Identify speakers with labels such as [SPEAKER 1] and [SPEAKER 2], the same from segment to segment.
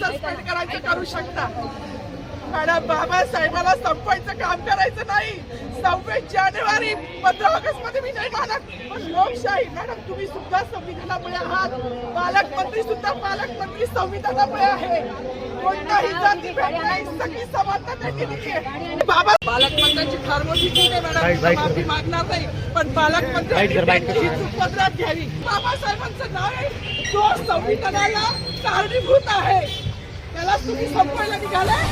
[SPEAKER 1] Suspend करायचं करू शकता. मॅडम बाबासाहेबाला संपवायचं काम करायचं नाही. सव्वीस जानेवारी पंधरा ऑगस्टमध्ये मी नाही मानत पण लोकशाही मॅडम तुम्ही सुद्धा संविधानामुळे आहात. पालकमंत्री सुद्धा पालकमंत्री संविधानामुळे आहे. कोणताही जाती नाही सगळी समानता त्यांनी दिली आहे. बाबा पालकमंत्र्यांची फार मोठी चूक आहे मॅडम. माफी मागणार नाही पण पालकमंत्र्यांनी त्यांची चूक पदरात घ्यावी. बाबासाहेबांचं नाव आहे जो संविधानाला कारणीभूत आहे. तुम्ही संपवायला निघालाय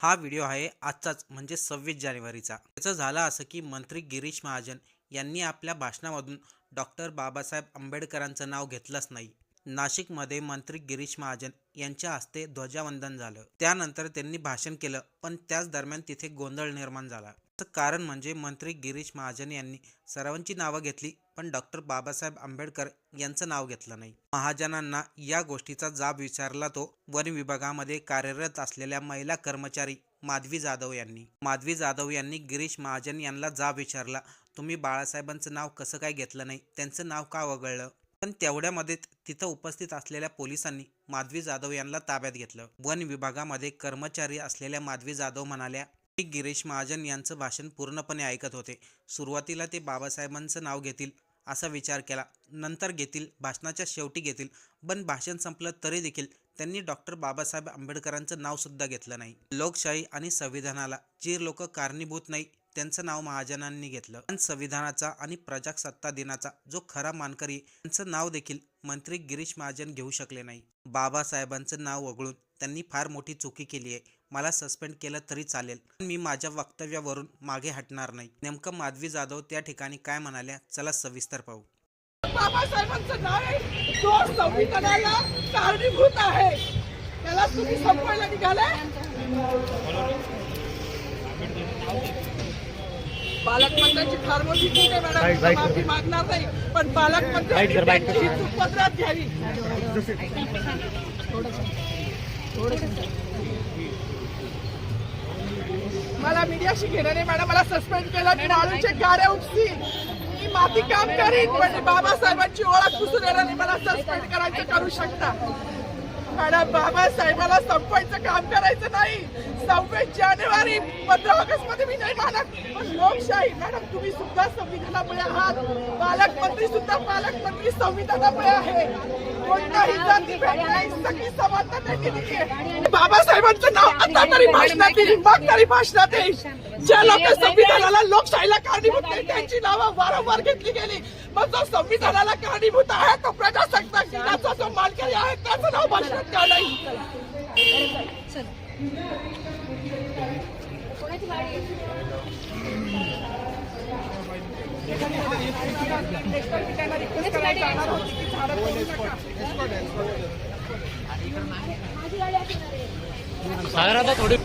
[SPEAKER 2] हा व्हिडिओ आहे आजचाच म्हणजे सव्वीस जानेवारीचा. त्याचं झालं असं की मंत्री गिरीश महाजन यांनी आपल्या भाषणामधून डॉक्टर बाबासाहेब आंबेडकरांचं नाव घेतलंच नाही. नाशिकमध्ये मंत्री गिरीश महाजन यांच्या हस्ते ध्वजावंदन झालं. त्यानंतर त्यांनी भाषण केलं पण त्याच दरम्यान तिथे गोंधळ निर्माण झाला. त्याचं कारण म्हणजे मंत्री गिरीश महाजन यांनी सर्वांची नावं घेतली पण डॉक्टर बाबासाहेब आंबेडकर यांचं नाव घेतलं नाही. महाजनांना या गोष्टीचा जाब विचारला तो. वन विभागामध्ये कार्यरत असलेल्या महिला कर्मचारी माधवी जाधव यांनी. माधवी जाधव यांनी गिरीश महाजन यांना जाब विचारला. तुम्ही बाळासाहेबांचं नाव कसं काय घेतलं नाही? त्यांचं नाव का वगळलं? पण तेवढ्यामध्ये तिथं उपस्थित असलेल्या पोलिसांनी माधवी जाधव यांना ताब्यात घेतलं. वन विभागामध्ये कर्मचारी असलेल्या माधवी जाधव म्हणाल्या की गिरीश महाजन यांचं भाषण पूर्णपणे ऐकत होते. सुरुवातीला ते बाबासाहेबांचं नाव घेतील. असा विचार केला. नंतर घेतील भाषणाच्या शेवटी घेतील. पण भाषण संपलं तरी देखील त्यांनी डॉक्टर बाबासाहेब आंबेडकरांचं नाव सुद्धा घेतलं नाही. लोकशाही आणि संविधानाला जी लोक कारणीभूत नाही त्यांचं नाव महाजनांनी घेतलं. पण संविधानाचा आणि प्रजासत्ता दिनाचा जो खरा मानकरी त्यांचं नाव देखील मंत्री गिरीश महाजन घेऊ शकले नाही. बाबासाहेबांचं नाव वगळून त्यांनी फार मोठी चुकी केली आहे. मला सस्पेंड केलं तरी चालेल. पण मी माझ्या वक्तव्यावरून मागे हटणार नाही. नेमकं माधवी जाधव त्या ठिकाणी काय म्हणाल्या? चला सविस्तर पाहू.
[SPEAKER 1] बाबासाहेबांचं नाव आहे. संविधानाला कारणीभूत आहे. त्याला तुम्ही संपवायला निघालाय पालकमंत्र्यांची फार मोठी चूक आहे मॅडम. माफी मागणार नाही. पण पालकमंत्र्यांनी त्यांची चूक पदरात घ्यावी. मीडियाशी घेणं नाही मॅडम मला सस्पेंड केलं. मी माळूचे गाड्या उपसी. मी माती काम करीन. पण बाबासाहेबांची ओळख पुसून येणार नाही. मला सस्पेंड करायचं करू शकता. मॅडम बाबासाहेबाला संपवायचं काम करायचं नाही. सव्वीस जानेवारी पंधरा ऑगस्टमध्ये मी नाही मानत. पण लोकशाही मॅडम तुम्ही सुद्धा संविधानामुळे आहात. पालकमंत्री सुद्धा पालकमंत्री संविधानामुळे आहे. कोणताही जाती नाही सगळी समानता त्यांनी दिली आहे. बाबासाहेबांचं नाव आता तरी भाषणात येईल मग तरी भाषणात येईल ज्या लोक संविधानाला लोकशाहीला कारणीभूत नाही त्यांची नावं वारंवार घेतली गेली. मग जो संविधानाला कारणीभूत आहे तो प्रजासत्ताक दिनाचा जो मालकरी आहे त्याचं नाव भाषणात का नाही?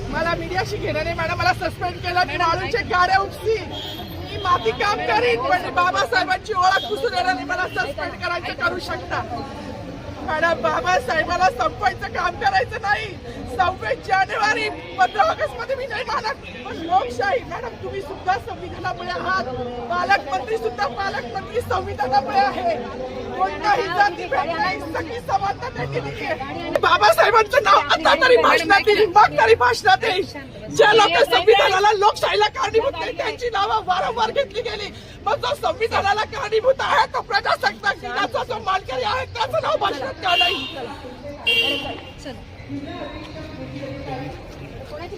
[SPEAKER 1] मला मीडियाशी घेणं नाही मॅडम. मला सस्पेंड केलं. मी माळूचे गाड्या उपसी मी माती काम करीन पण बाबासाहेबांची ओळख पुसून येणार नाही. मला सस्पेंड करायचं करू शकता. मॅडम बाबासाहेबाला संपवायचं काम करायचं नाही. सव्वीस जानेवारी पंधरा ऑगस्टमध्ये मी नाही मानत पण लोकशाही मॅडम तुम्ही सुद्धा संविधानामुळे आहात. पालकमंत्री सुद्धा पालकमंत्री संविधानामुळे आहे. कोणताही जाती नाही सगळी समानता त्यांनी दिली आहे बाबासाहेबांचं नाव आता तरी भाषणात येईल मग तरी भाषणात येईल ज्या लोक संविधानाला लोकशाहीला कारणीभूत नाही त्यांची नावं वारंवार घेतली गेली. मग जो संविधानाला कारणीभूत आहे तो प्रजासत्ताक दिनाचा जो मालकरी आहे त्याचं नाव भाषणात का नाही?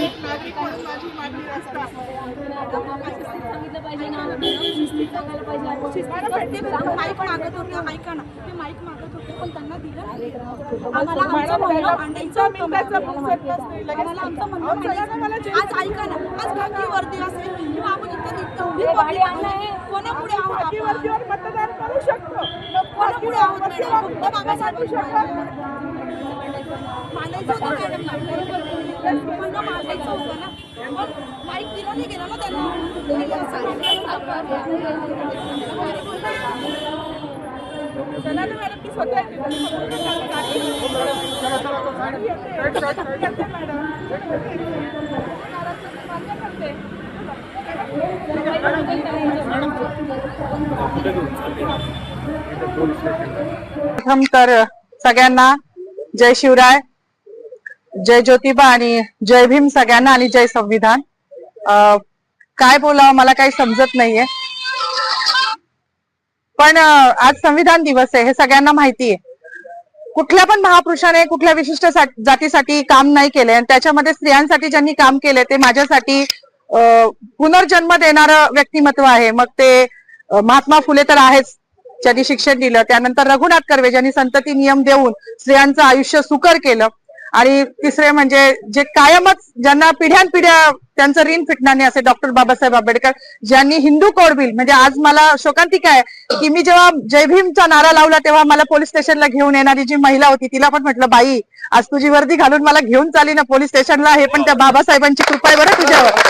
[SPEAKER 1] नागरिक म्हणून माझी मागणी रस्ता
[SPEAKER 3] सांगितलं पाहिजे ना शिस्तीत सांगायला पाहिजे माईक मागत होते ऐका ना ते माईक मागत होते पण त्यांना दिलं. आम्हाला आमचं म्हणणं. आज ऐका ना आज असेल किंवा आपण आहोत. कोणापुढे आहोत आपण?
[SPEAKER 1] खाकीवरतीवर मतदान करू शकतो
[SPEAKER 3] कोणापुढे आहोत मॅडम? फक्त बाबासाहेब
[SPEAKER 1] करू शकतो
[SPEAKER 3] मांडायचं होतं मॅडम म्हणणं होतं ना मग माईक गेला ना त्यांना
[SPEAKER 1] चला ना मॅडम मी स्वतः
[SPEAKER 4] प्रथम तर सगळ्यांना जय शिवराय. जय ज्योतिबा आणि जय भीम सगळ्यांना आणि जय संविधान. काय बोलावं मला काही समजत नाहीये. पण आज संविधान दिवस आहे हे सगळ्यांना माहिती आहे. कुठल्या पण महापुरुषाने कुठल्या विशिष्ट जातीसाठी काम नाही केले आणि त्याच्यामध्ये स्त्रियांसाठी ज्यांनी काम केले ते माझ्यासाठी पुनर्जन्म देणारं व्यक्तिमत्व आहे. मग ते महात्मा फुले तर आहेच ज्यांनी शिक्षण दिलं. त्यानंतर रघुनाथ कर्वे ज्यांनी संतती नियम देऊन स्त्रियांचं आयुष्य सुकर केलं. आणि तिसरे म्हणजे जे कायमच ज्यांना पिढ्यानपिढ्या त्यांचं ऋण फिटणार नाही असे डॉक्टर बाबासाहेब आंबेडकर ज्यांनी हिंदू कोड बिल म्हणजे आज मला शोकांतिका आहे की मी जेव्हा जय भीमचा नारा लावला तेव्हा मला पोलीस स्टेशनला घेऊन येणारी जी महिला होती तिला पण म्हटलं बाई आज तुझी वर्दी घालून मला घेऊन चाली ना पोलीस स्टेशनला हे पण त्या बाबासाहेबांची कृपा आहे बरं तुझ्यावर.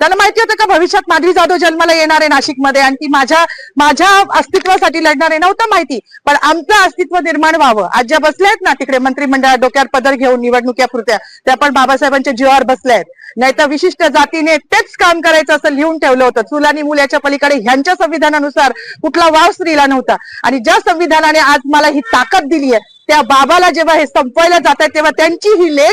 [SPEAKER 4] त्यांना माहिती होतं का भविष्यात माधवी जाधव जन्माला येणार आहे नाशिकमध्ये आणि ती माझ्या माझ्या अस्तित्वासाठी लढणार आहे नव्हतं माहिती पण आमचं अस्तित्व निर्माण व्हावं. आज ज्या बसल्या आहेत ना तिकडे मंत्रिमंडळात डोक्यावर पदर घेऊन निवडणुक्या पुरत्या त्या पण बाबासाहेबांच्या जीवावर बसल्या आहेत. नाही तर विशिष्ट जातीने तेच काम करायचं असं लिहून ठेवलं होतं. चूल आणि मूल याच्या पलीकडे ह्यांच्या संविधानानुसार कुठला वाव स्त्रीला नव्हता. आणि ज्या संविधानाने आज मला ही ताकद दिली आहे त्या बाबाला जेव्हा हे संपवायला जात आहे तेव्हा त्यांची ही लेख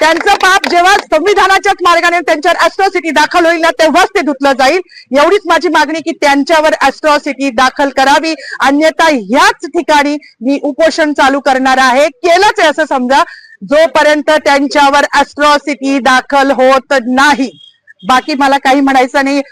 [SPEAKER 4] त्यांचं पाप जेव्हा संविधानाच्याच मार्गाने त्यांच्यावर अॅस्ट्रॉसिटी दाखल होईल ना तेव्हाच ते धुतलं जाईल. एवढीच माझी मागणी की त्यांच्यावर अॅस्ट्रॉसिटी दाखल करावी. अन्यथा ह्याच ठिकाणी मी उपोषण चालू करणार आहे. केलंच आहे असं समजा. जोपर्यंत त्यांच्यावर अॅस्ट्रॉसिटी दाखल होत नाही. बाकी मला काही म्हणायचं नाही.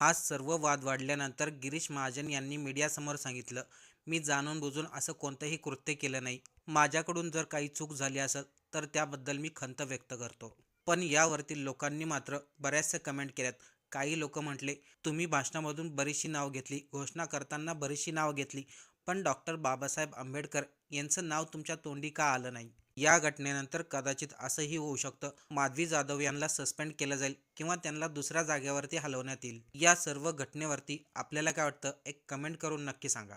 [SPEAKER 2] आज सर्व वाद वाढल्यानंतर गिरीश महाजन यांनी मीडियासमोर सांगितलं मी जाणून बुजून असं कोणतंही कृत्य केलं नाही. माझ्याकडून जर काही चूक झाली असेल तर त्याबद्दल मी खंत व्यक्त करतो. पण यावरती लोकांनी मात्र बऱ्याचशा कमेंट केल्यात. काही लोक म्हटले तुम्ही भाषणामधून बरीचशी नाव घेतली घोषणा करताना बरीचशी नाव घेतली पण डॉक्टर बाबासाहेब आंबेडकर यांचं नाव तुमच्या तोंडी का आलं नाही? या घटनेनंतर कदाचित असंही होऊ शकतं. माधवी जाधव यांना सस्पेंड केलं जाईल किंवा त्यांना दुसऱ्या जागेवरती हलवण्यात येईल. या सर्व घटनेवरती आपल्याला काय वाटतं? एक कमेंट करून नक्की सांगा.